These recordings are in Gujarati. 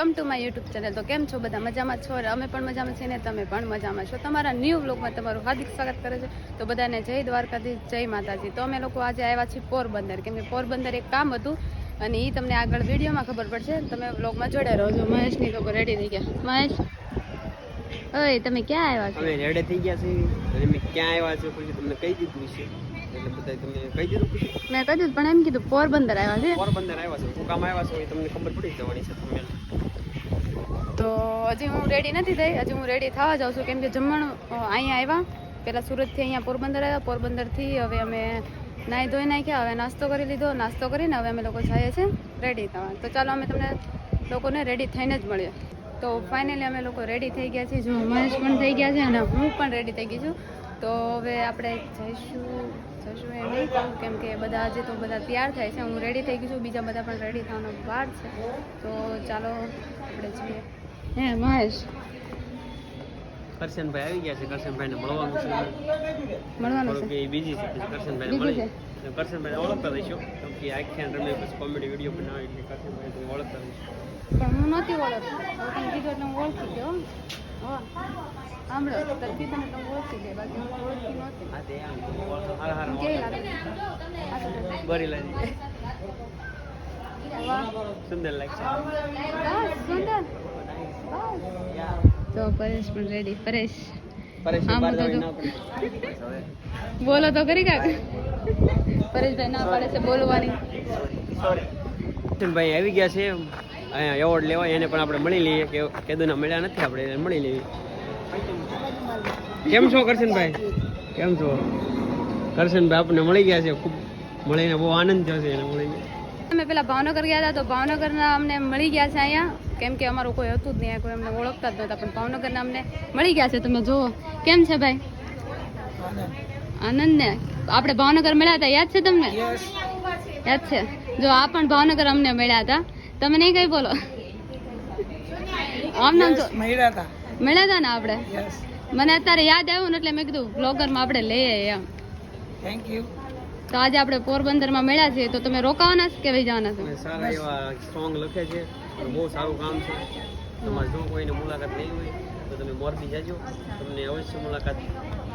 યુટ્યુબ ચેનલ તો કેમ છો? બધા મજામાં છો? અમે પણ મજામાં છીએ ને તમે પણ મજામાં છો. તમારા ન્યૂ બ્લોગમાં તમારું હાર્દિક સ્વાગત કરે છે. તો બધાને જય દ્વારકાથી જય માતાજી. તો અમે લોકો આજે આવ્યા છીએ પોરબંદર. કેમ કે પોરબંદર એક કામ હતું અને એ તમને આગળ વિડીયોમાં ખબર પડશે. તમે બ્લોગમાં જોડે રહો છો. મહેશની લોકો રેડી થઈ ગયા. મહેશ? ઓય તમે ક્યાં આવ્યા છો? અમે રેડે થઈ ગયા છે અને મેં ક્યાં આવ્યા છો પછી તમને કહી દીધું છે મેં કહ્યું પણ એમ કીધું પોરબંદર આવ્યા છે. પોરબંદર આવ્યા છે. શું કામ આવ્યા છે એ તમને ખબર પડી જવાની છે તમે તો હજી હું રેડી નથી થઈ. હજી હું રેડી થવા જાઉં છું. કેમ કે જમવાનું અહીંયા આવ્યા. પહેલાં સુરતથી અહીંયા પોરબંદર આવ્યા. પોરબંદરથી હવે અમે નાહી ધોઈ નાખ્યા. હવે નાસ્તો કરી લીધો. નાસ્તો કરીને હવે અમે લોકો જઈએ છીએ રેડી થવા. તો ચાલો અમે તમને લોકોને રેડી થઈને જ મળીએ. તો ફાઇનલી અમે લોકો રેડી થઈ ગયા છીએ. જો મહેશ પણ થઈ ગયા છે અને હું પણ રેડી થઈ ગઈ છું. તો હવે આપણે જઈશું. જઈશું એ નહીં કહું. કેમ કે બધા આજે તો બધા તૈયાર થાય છે. હું રેડી થઈ ગઈ છું. બીજા બધા પણ રેડી થવાનો વાર છે. તો ચાલો આપણે જઈએ. હે મહેશ. કરશનભાઈ આવી ગયા છે. કરશનભાઈને મળવાનું છે. મળવાનું છે. એ બીજી છે કરશનભાઈને મળી કરશનભાઈ ઓળખતા રહીશું કેમ કે આખ્યાન રમે પછી કોમેડી વીડિયો બનાવે એટલે કરશનભાઈ તમે ઓળખતા રહીશું. પણ હું નથી ઓળખતી. હું તમે કીધું એટલે હું. ઓળખી ગયો સાંભળો તમે કીધું ને તમે ઓળખી ગઈ બાકી હું ઓળખી નહોતી. હા તે આમ હારા હારા કેવી લાગે? બરી લાગી સુંદર લાગશે. સુંદર. તો પરેશ પણ રેડી પરેશ. બોલો તો. કરી કાક. પરેશભાઈ ના પાડે છે બોલવાની. ભાઈ આવી ગયા છે. અહીંયા એવોર્ડ લેવા એને પણ આપણે મળી લઈએ. કે કેદુના મળ્યા નથી આપણે એને મળી લેવી કેમ છો કરશનભાઈ? કેમ છો? કરશનભાઈ આપણને મળી ગયા છે. ખૂબ મળીને બહુ આનંદ થયો છે એને મળીને. અમે પેલા ભાવનગર ગયા હતા તો ભાવનગરના અમને મળી ગયા છે અહીંયા. કેમ કે અમારું કોઈ હતું જ નહીં કોઈ અમને ઓળખતા જ નહોતા પણ ભાવનગરના અમને મળી ગયા છે. તમે જુઓ કેમ છે ભાઈ? આનંદ ને આપણે ભાવનગર મળ્યા હતા યાદ છે તમને? યાદ છે? જો આ પણ ભાવનગર અમને મળ્યા હતા. તમે નહીં કઈ બોલો? આમ નામ તો મળ્યા હતા. ને આપણે? મને અત્યારે યાદ આવ્યું ને એટલે મેં કીધું બ્લોગરમાં આપણે લઈએ એમ. થેન્ક યુ તો આજે આપણે પોરબંદરમાં મળ્યા છીએ તો તમે રોકાવાના છો કે વહી જવાના છો સારા એવા સોંગ લખે છે. બહુ સારું કામ છે. તમારે જો કોઈને મુલાકાત નહીં હોય તો તમે મોરબી જાજો. તમને અવશ્ય મુલાકાત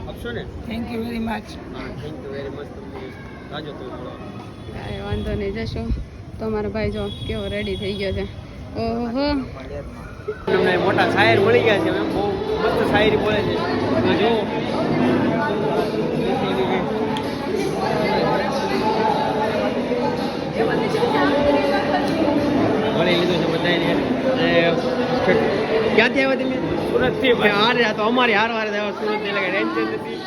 આપશો ને? થેન્ક યુ વેરી મચ હા થેન્ક યુ વેરી મચ તમને જાજો તો કાંઈ વાંધો નહીં જશો. તો મારો ભાઈ જો કેવો રેડી થઈ ગયો છે. ઓહો. તમને મોટા શાયર મળી ગયા છે બહુ મસ્ત શાયરી બોલે છે. તમે ક્યાંથી આવ્યા તમે? સુરતથી હારે આ તો અમારી હાર હારે આવ્યા સુરત એટલે કે ટેન્શન નથી.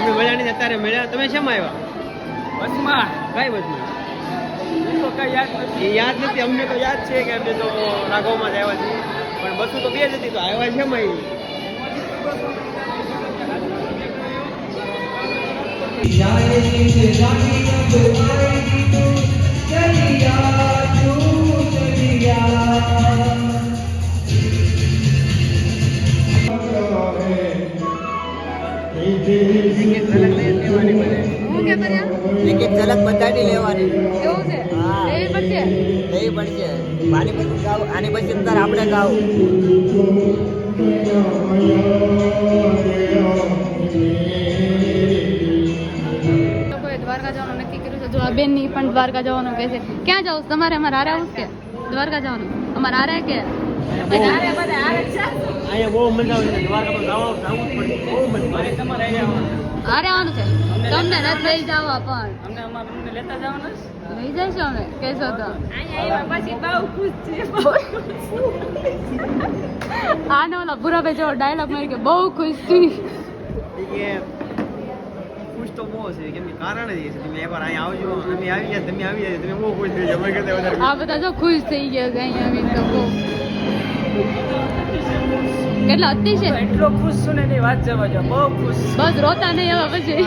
અમે મળ્યા નથી અત્યારે મળ્યા તમે શેમાં આવ્યા? બસમાં. કઈ બસમાં? તો કઈ યાદ નથી. એ યાદ નથી અમને તો યાદ છે કે અમે તો રાઘવમાં જ આવ્યા છીએ. પણ બસો તો બે જ હતી તો આવ્યા છે હું કે કર્યા એક ઝલક બધાની લેવાની. એવું છે. લેવી પડશે? લેવી પડશે. આની પછી ગાવ આની પછી અંદર આપણે ગાવ જો આ બેનની પણ દ્વારકા જવાનું કે છે. ક્યાં જાવ તમારે અમારે આરે આવું કે? દ્વારકા જવાનું? અમારે આરે કે? છે? આવવાનું તમને નથી લઈ જવા પણ. અમને અમારે તમને લેતા જવાના લઈ જઈશું અમે કહેશો તો. આને ઓલા ભૂરાભાઈ જેવો ડાયલોગ મારી કે બહુ ખુશ છું. તો બહુ છે. કેમ કે કારણ જ એ છે. તમે એકવાર અહીંયા આવજો. અમે આવી ગયા તમે આવી જાય તમે બહુ ખુશ થઈ જાવ અમે કરતા વધારે આ બધા તો ખુશ થઈ ગયા છે અહીંયા આવીને તો બહુ. કેટલા અતિશય એટલો ખુશ છું ને એની વાત જવા જો બહુ ખુશ બસ રોતા નહીં હવે પછી.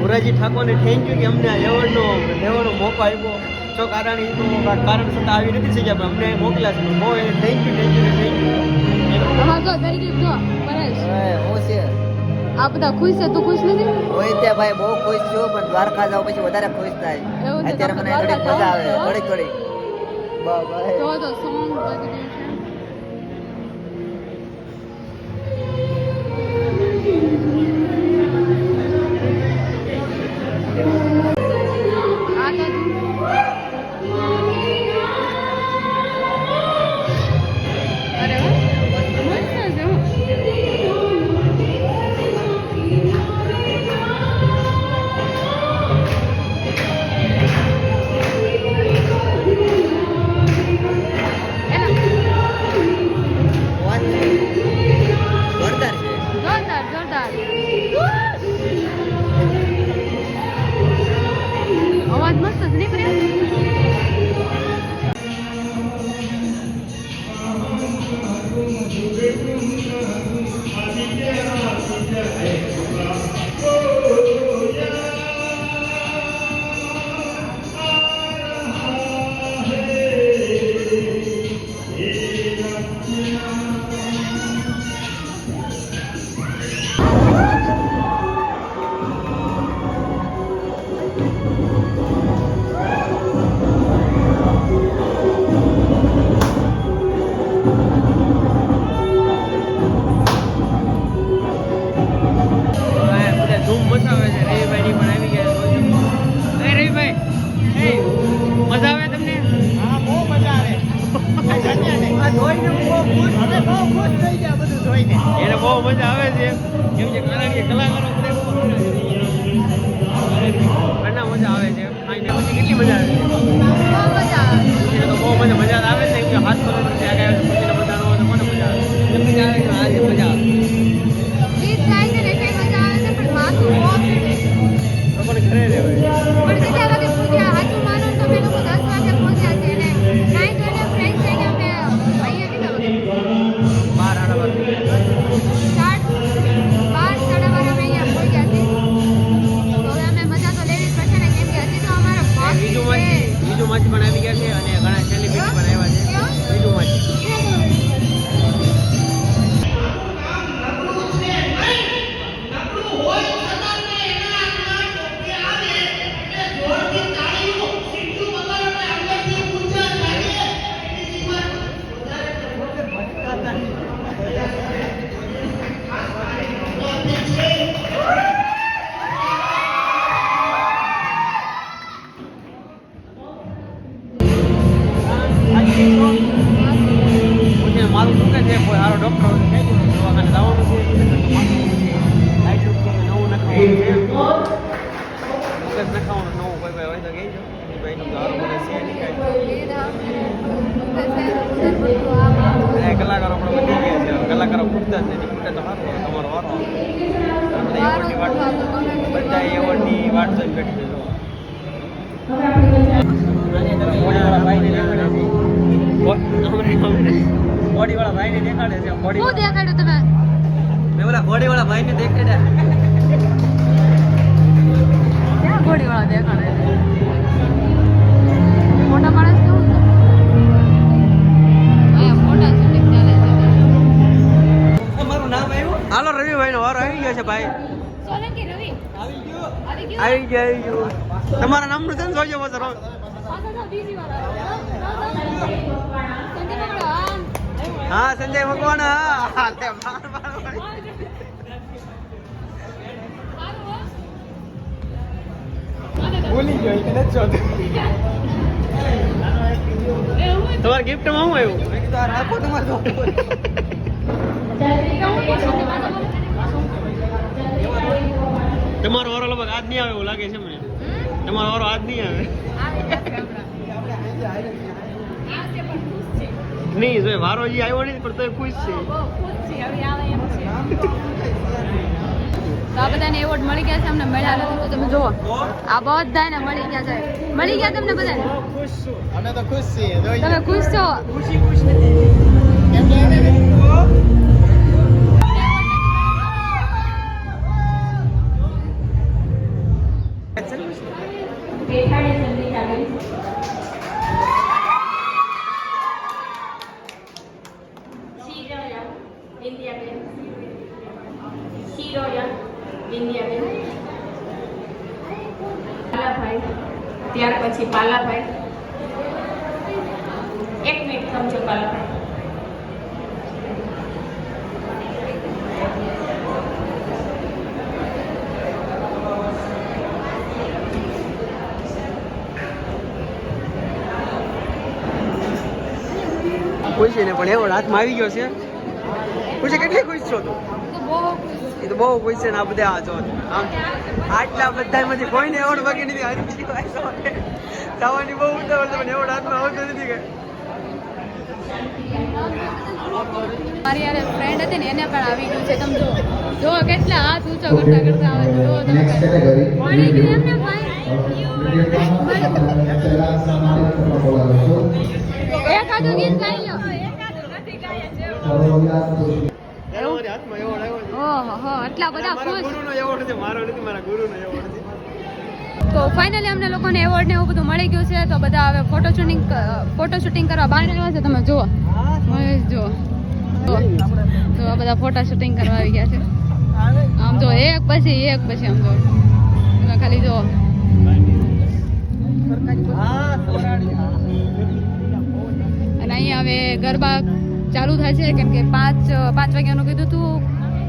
મોરારજી ઠાકોરને થેન્ક યુ કે અમને આ એવોર્ડનો લેવાનો મોકો આપ્યો. જો કારણ એ તો કારણ છતાં આવી નથી શક્યા પણ અમને મોકલ્યા છે. બહુ thank you thank you thank you અમાર ગયું જો પરેશ. ઓ છે. આ બધા ખુશ છે? તું ખુશ નથી? હોય ત્યાં ભાઈ બહુ ખુશ છું પણ દ્વારકા જાવ પછી વધારે ખુશ થાય. અત્યારે તો મને થોડીક મજા આવે? થોડીક થોડીક. બા તો સોંગ બગડ્યું ઘણા મજા આવે છે. આઈને પછી કેટલી મજા આવે છે? બહુ મજા મજા આવે છે કે હાથ તો કોને મજા આવે. મજા આવે આજે શું કે છે કોઈ સારો ડોક્ટર હોય કહી કહેજો દવાખાને જવાનું છે નવું મગજ નખાવાનું નવું કોઈ ભાઈ હોય તો કહી એની ભાઈનું સારું મને છે નહીં કલાકારો પણ વધી ગયા છે કલાકારો ખૂટતા જ નથી ખૂટે તો સારું તમારો વારો આવે. બધા એવોર્ડની વાટ બધા એવોર્ડની વાટ જોઈને બેઠી છે જો. બોડીવાળા ભાઈને દેખાડે છે દેખાડે હું દેખાડ્યું તમે? મેં ઓલા બોડીવાળા ભાઈને દેખાડ્યા ક્યાં ઘોડીવાળા દેખાડે? મોટા માણસ નામ હાલો રવિભાઈનો વારો આવી ગયો છે ભાઈ. સોલંકી રવિ. આવી ગયો. આવી ગયો? આવી ગયો તમારા નામનું છે ને જોજો પાછો બીજી વાર હા. સંજય ભગવાન હા તે. ભૂલી ગયો કે નથી જોતો. તમારે ગિફ્ટમાં શું આવ્યું? મેં કીધું આ રાખો તમારે તમારો વારો લગભગ આજ નહીં આવે એવું લાગે છે મને. તમારો વારો આજ નહીં આવે. નહીં જો વારો હજી આવ્યો નહીં પણ તોય ખુશ છે. તો આ બધાને એવોર્ડ મળી ગયા છે અમને મળ્યા નથી તો તમે જુઓ. આ બધાને મળી ગયા છે. મળી ગયા તમને બધાને? અમે તો ખુશ છીએ. તમે ખુશ છો? કેમ કે એને She ખુશી ને પણ એવો હાથમાં આવી ગયો છે. ખુશી કેટલી ખુશ છો તું? એ તો બહુ ખુશ છે ને આ બધા આ જો આમ આટલા બધામાંથી કોઈને એવોર્ડ બાકી નથી છે. થવાની બહુ ઉતાવળ છે પણ એવોર્ડ હાથમાં આવતો નથી કે. મારી યાર ફ્રેન્ડ હતી ને એને પણ આવી ગયું છે. તમે જો જો કેટલા હાથ ઊંચો કરતા કરતા આવે છે. જો તમે મળી ગયું એમને ભાઈ? એક હાથું ગીત ગાઈ લો સરોયા જોશી એવોર્ડ હાથમાં એવોર્ડ આવ્યો છે ઓહો હો આટલા બધા તો ફાઇનલી અમને લોકોને એવોર્ડ ને એવું બધું મળી ગયું છે તો બધા હવે ફોટો શૂટિંગ ફોટો શૂટિંગ કરવા બહાર આવ્યા છે તમે જુઓ. મહેશ જુઓ. તો આ બધા ફોટા શૂટિંગ કરવા આવી ગયા છે. આમ જો એક પછી એક પછી આમ જો તમે ખાલી જુઓ. અને અહીંયા હવે ગરબા ચાલુ થાય છે કેમ કે પાંચ પાંચ વાગ્યાનું કીધું હતું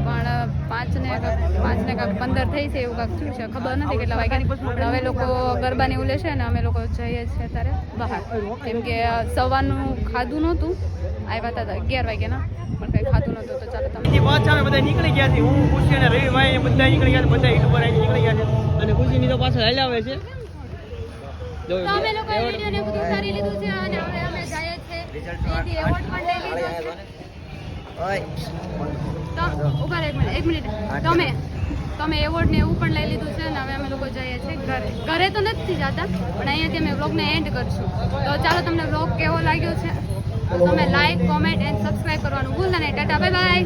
પણ પાંચ ને કાંઈક- પાંચ ને કાંઈક પંદર થઈ છે એવું કાંક થયું છે. ખબર નથી કેટલા વાગ્યા. પણ હવે લોકો ગરબાને એવું લેશે ને અમે લોકો જઈએ છીએ અત્યારે બહાર. કેમ કે સવારનું ખાધું નહોતું. આવ્યા હતા અગિયાર વાગ્યાના પણ કંઈ ખાધું નહોતું. તો ચાલો તમે. પાછા બધા નીકળી ગયા છે. હું ખુશી અને રવિભાઈ બધા નીકળી ગયા બધા યુટ્યુબર આવીને નીકળી ગયા છે. અને ખુશીની તો પાછળ હલાવે છે. તો અમે લોકો વિડિયો ને બધું ઉતારી લીધું છે અને હવે અમે જઈએ ઊભા એક મિનિટ એક મિનિટ. તમે તમે એવોર્ડ ને એવું પણ લઈ લીધું છે અને હવે અમે લોકો જઈએ છીએ ઘરે. ઘરે તો નથી જતા પણ અહીંયાથી અમે વ્લોગને એન્ડ કરશું. તો ચાલો તમને વ્લોગ કેવો લાગ્યો છે? તમે લાઈક કોમેન્ટ એન્ડ સબસ્ક્રાઈબ કરવાનું ભૂલતા નહીં. Tata bye bye